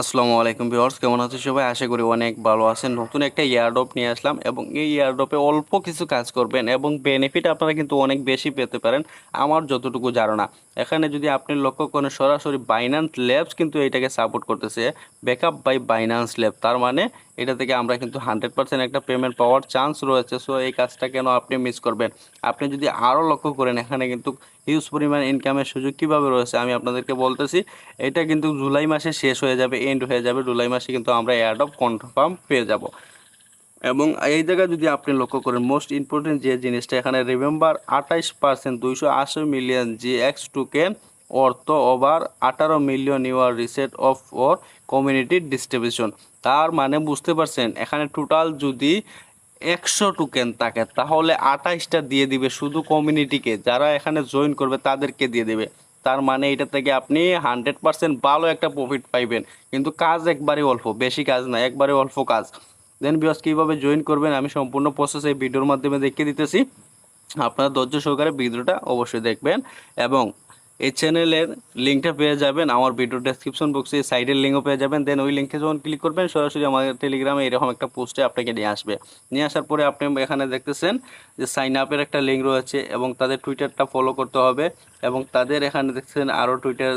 আসসালামু আলাইকুম ভিউয়ার্স, কেমন আছেন সবাই? আশা করি অনেক ভালো আছেন। নতুন একটা ইয়ারড্রপ নিয়ে আসলাম এবং এই ইয়ারড্রপে অল্প কিছু কাজ করবেন এবং বেনিফিট আপনারা কিন্তু অনেক বেশি পেতে পারেন, আমার যতটুকু ধারণা। এখানে যদি আপনি লক্ষ্য করেন, সরাসরি বাইন্যান্স ল্যাবস কিন্তু এটাকে সাপোর্ট করতেছে ব্যাকআপ বাই বাইন্যান্স ল্যাব তার মানে এটা থেকে আমরা কিন্তু হান্ড্রেড পার্সেন্ট একটা পেমেন্ট পাওয়ার চান্স রয়েছে। সো এই কাজটা কেন আপনি মিস করবেন? আপনি যদি আরও লক্ষ্য করেন, এখানে কিন্তু হিউজ পরিমাণ ইনকামের সুযোগ কীভাবে রয়েছে আমি আপনাদেরকে বলতেছি। এটা কিন্তু জুলাই মাসে শেষ হয়ে যাবে এন্ড হয়ে যাবে। জুলাই মাসে কিন্তু আমরা অ্যাডপ কনফার্ম পেয়ে যাব। এবং এই জায়গায় যদি আপনি লক্ষ্য করেন মোস্ট ইম্পর্টেন্ট যে জিনিসটা এখানে রিমেম্বার আঠাইশ পার্সেন্ট দুইশো আশি মিলিয়ন জি এক্স টোকেন অর্থ ওভার আঠারো million your reset of our community distribution তার মানে বুঝতে পারছেন, এখানে টোটাল যদি একশো টোকেন থাকে, তাহলে আঠাইশটা দিয়ে দিবে শুধু কমিউনিটিকে যারা এখানে জয়েন করবে তাদেরকে দিয়ে দেবে। তার মানে এটা থেকে আপনি হান্ড্রেড পার্সেন্ট ভালো একটা প্রফিট পাইবেন। কিন্তু কাজ একবারে অল্প, বেশি কাজ না একবারে অল্প কাজ। দেন বিয়স কীভাবে জয়েন করবেন? আমি সম্পূর্ণ প্রসেস এই ভিডিওর মাধ্যমে দেখিয়ে দিতেছি। আপনারা ধৈর্য সহকারে ভিডিওটা অবশ্যই দেখবেন এবং এই চ্যানেলের লিঙ্কটা পেয়ে যাবেন। আমার ভিডিও ডেসক্রিপশন বক্সে সাইডের লিঙ্কও পেয়ে যাবেন। দেন ওই লিঙ্কে যখন ক্লিক করবেন, সরাসরি আমাদের টেলিগ্রামে এরকম একটা পোস্টে আপনাকে নিয়ে আসবে। নিয়ে আসার পরে আপনি এখানে দেখতেছেন যে সাইন আপের একটা লিঙ্ক রয়েছে এবং তাদের টুইটারটা ফলো করতে হবে। এবং তাদের এখানে দেখছেন আরও টুইটার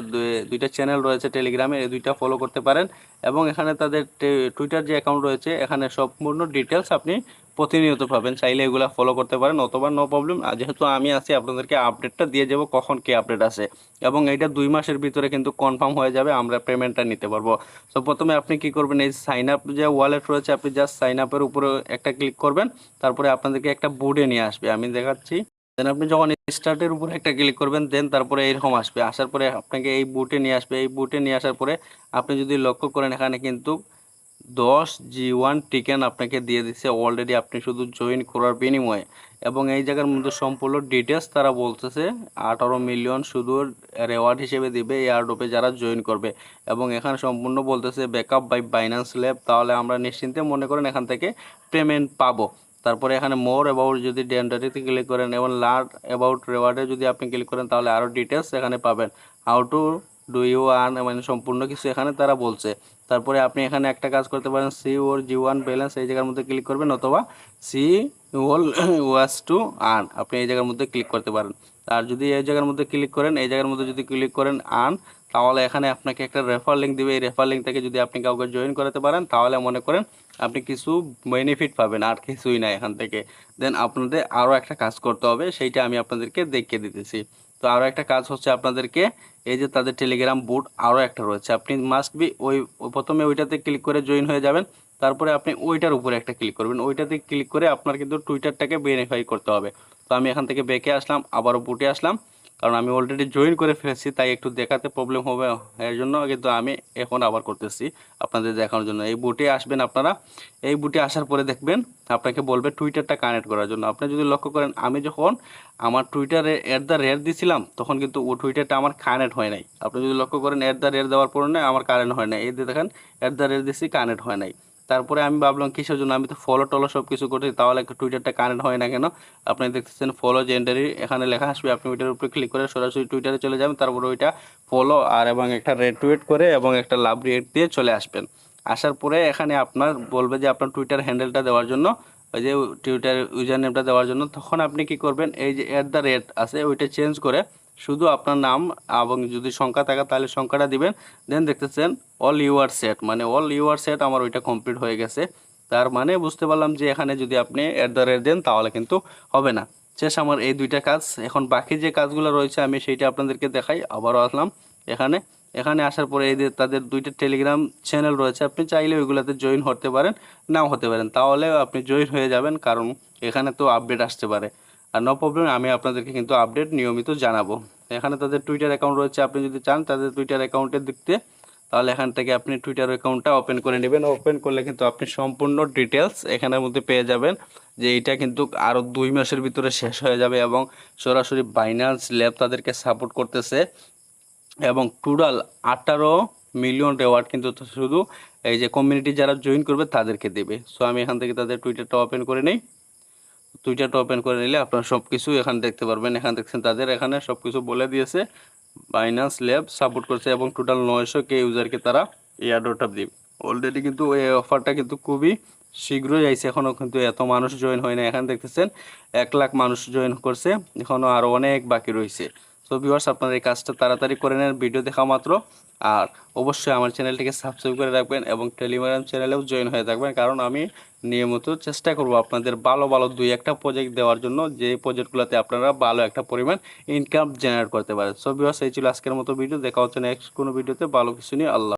দুইটা চ্যানেল রয়েছে টেলিগ্রামে এই দুইটা ফলো করতে পারেন। এবং এখানে তাদের টুইটার যে অ্যাকাউন্ট রয়েছে, এখানে সম্পূর্ণ ডিটেলস আপনি প্রতিনিয়ত পাবেন। চাইলে এগুলা ফলো করতে পারেন, অথবা নো প্রবলেম যেহেতু আমি আছি, আপনাদেরকে আপডেটটা দিয়ে যাব কখন কি আপডেট আছে। এবং এইটা দুই মাসের ভিতরে কিন্তু কনফার্ম হয়ে যাবে, আমরা পেমেন্টটা নিতে পারব। তো প্রথমে আপনি কি করবেন, এই সাইন আপ যে ওয়ালেট রয়েছে, আপনি জাস্ট সাইন আপের উপরে একটা ক্লিক করবেন। তারপরে আপনাদেরকে একটা বোর্ডে নিয়ে আসবে। আমি দেখাচ্ছি। দেন আপনি যখন স্টার্টের উপরে একটা ক্লিক করবেন দেন তারপরে এরকম আসবে। আসার পরে আপনাকে এই বুটে নিয়ে আসবে। এই বুটে নিয়ে আসার পরে আপনি যদি লক্ষ্য করেন, এখানে কিন্তু দশ জি ওয়ান টিকেন আপনাকে দিয়ে দিচ্ছে অলরেডি আপনি শুধু জয়েন করার বিনিময়ে। এবং এই জায়গার মধ্যে সম্পূর্ণ ডিটেলস তারা বলতেছে, আঠারো মিলিয়ন শুধু রেওয়ার্ড হিসেবে দিবে এয়ারডোপে যারা জয়েন করবে। এবং এখানে সম্পূর্ণ বলতেছে ব্যাকআপ বাই বাইন্যান্স ল্যাব তাহলে আমরা নিশ্চিন্তে মনে করেন এখান থেকে পেমেন্ট পাবো। তারপরে এখানে মোর অ্যাবাউট যদি ডেন্ডারিতে ক্লিক করেন এবং লার্ড অ্যাবাউট রেওয়ার্ডে যদি আপনি ক্লিক করেন, তাহলে আরও ডিটেলস এখানে পাবেন। How to do you earn মানে সম্পূর্ণ কিছু এখানে তারা বলছে। তারপরে আপনি এখানে একটা কাজ করতে পারেন C or G one balance এই জায়গার মধ্যে ক্লিক করবেন, অথবা সি ওল ওয়াস টু আর্ন আপনি এই জায়গার মধ্যে ক্লিক করতে পারেন। আর যদি এই জায়গার মধ্যে ক্লিক করেন, এই জায়গার মধ্যে যদি ক্লিক করেন আর্ন তাহলে এখানে আপনাকে একটা রেফার লিঙ্ক দেবে। এই রেফার লিঙ্ক থেকে যদি আপনি কাউকে জয়েন করাতে পারেন, তাহলে মনে করেন আপনি কিছু বেনিফিট পাবেন, আর কিছুই না এখান থেকে। দেন আপনাদের আরও একটা কাজ করতে হবে, সেইটা আমি আপনাদেরকে দেখিয়ে দিতেছি। তো আরও একটা কাজ হচ্ছে আপনাদেরকে, এই যে তাদের টেলিগ্রাম বুট আরও একটা রয়েছে। আপনি মাস্ট বি ওই, প্রথমে ওইটাতে ক্লিক করে জয়েন হয়ে যাবেন। তারপরে আপনি ওইটার উপরে একটা ক্লিক করবেন। ওইটাতে ক্লিক করে আপনার কিন্তু টুইটারটাকে ভেরিফাই করতে হবে। তো আমি এখান থেকে বেঁকে আসলাম, আবারও বুটে আসলাম। কারণ আমি অলরেডি জয়েন করে ফেলেছি, তাই একটু দেখাতে প্রবলেম হবে। এর জন্য কিন্তু আমি এখন আবার করতেছি আপনাদের দেখানোর জন্য। এই বুটে আসবেন আপনারা। এই বুটে আসার পরে দেখবেন আপনাকে বলবে টুইটারটা কানেক্ট করার জন্য। আপনি যদি লক্ষ্য করেন, আমি যখন আমার টুইটারে অ্যাট দ্য রেট দিছিলাম, তখন কিন্তু ও টুইটারটা আমার কানেক্ট হয় নাই। আপনি যদি লক্ষ্য করেন অ্যাট দ্য রেট দেওয়ার পরে আমার কারেন্ট হয় নাই। এই দেখেন অ্যাট দ্য রেট দিছি কানেক্ট হয় নাই। তারপরে আমি ভাবলাম কিসের জন্য? আমি তো ফলো টলো সব কিছু করছি, তাহলে টুইটারটা কানেক্ট হয় না কেন? আপনি দেখতেছেন ফলো জেন্ডারি এখানে লেখা আসবে, আপনি ওইটার উপরে ক্লিক করে সরাসরি টুইটারে চলে যাবেন, তারপরে ওইটা ফলো আর এবং একটা রেড টুইট করে এবং একটা লাভ রেট দিয়ে চলে আসবেন। আসার পরে এখানে আপনার বলবে যে আপনার টুইটার হ্যান্ডেলটা দেওয়ার জন্য, ওই যে টুইটার ইউজার নেমটা দেওয়ার জন্য, তখন আপনি কি করবেন? এই যে অ্যাট দ্য রেট আছে, ওইটা চেঞ্জ করে শুধু আপনার নাম এবং যদি সংখ্যা থাকে তাহলে সংখ্যাটা দিবেন। দেন দেখতেছেন অল ইউআর সেট মানে অল ইউআর সেট আমার ওইটা কমপ্লিট হয়ে গেছে। তার মানে বুঝতে পারলাম যে এখানে যদি আপনি অ্যাট দ্য রেট দেন তাহলে কিন্তু হবে না। শেষ আমার এই দুইটা কাজ। এখন বাকি যে কাজগুলো রয়েছে আমি সেইটা আপনাদেরকে দেখাই, আবারও আসলাম এখানে। এখানে আসার পরে এই তাদের দুইটা টেলিগ্রাম চ্যানেল রয়েছে, আপনি চাইলে ওইগুলোতে জয়েন হতে পারেন, নাও হতে পারেন। তাহলে আপনি জয়েন হয়ে যাবেন, কারণ এখানে তো আপডেট আসতে পারে। আর নো প্রবলেম আমি আপনাদেরকে কিন্তু আপডেট নিয়মিত জানাব। এখানে তাদের টুইটার অ্যাকাউন্ট রয়েছে, আপনি যদি চান তাদের টুইটার অ্যাকাউন্টে দেখতে তাহলে এখান থেকে আপনি টুইটার অ্যাকাউন্টটা ওপেন করে নেবেন। ওপেন করলে কিন্তু আপনি সম্পূর্ণ ডিটেলস এখানের মধ্যে পেয়ে যাবেন, যে এইটা কিন্তু আরও দুই মাসের ভিতরে শেষ হয়ে যাবে এবং সরাসরি বাইন্যান্স ল্যাব তাদেরকে সাপোর্ট করতেছে। এবং টোটাল আঠারো মিলিয়ন রেওয়ার্ড কিন্তু শুধু এই যে কমিউনিটি যারা জয়েন করবে তাদেরকে দেবে। সো আমি এখান থেকে তাদের টুইটারটা ওপেন করে নিই। টুইটারটা ওপেন করে নিলে আপনারা সব কিছু এখানে দেখতে পারবেন। এখানে দেখছেন তাদের এখানে সব কিছু বলে দিয়েছে। বাইনান্স ল্যাব সাপোর্ট করছে এবং টোটাল নয়শো কে ইউজারকে তারা এয়ারড্রপটা দিবে। অলরেডি কিন্তু এই অফারটা কিন্তু খুবই শীঘ্রই আইছে। এখনও কিন্তু এত মানুষ জয়েন হয় না এখানে দেখতেছেন এক লাখ মানুষ জয়েন করছে। এখনও আরও অনেক বাকি রয়েছে। তো ভিউয়ার্স আপনারা এই কাজটা তাড়াতাড়ি করে নেন ভিডিও দেখা মাত্র। আর অবশ্যই আমার চ্যানেলটিকে সাবস্ক্রাইব করে রাখবেন এবং টেলিগ্রাম চ্যানেলেও জয়েন হয়ে থাকবেন, কারণ আমি নিয়মিত চেষ্টা করব আপনাদের ভালো ভালো দুই একটা প্রজেক্ট দেওয়ার জন্য, যে প্রজেক্টগুলোতে আপনারা ভালো একটা পরিমাণ ইনকাম জেনারেট করতে পারেন। সো ভিউয়ার্স এই ছিল আজকের মতো ভিডিও দেখা হচ্ছে নেক্সট কোনো ভিডিওতে ভালো কিছু নিয়ে আল্লাহ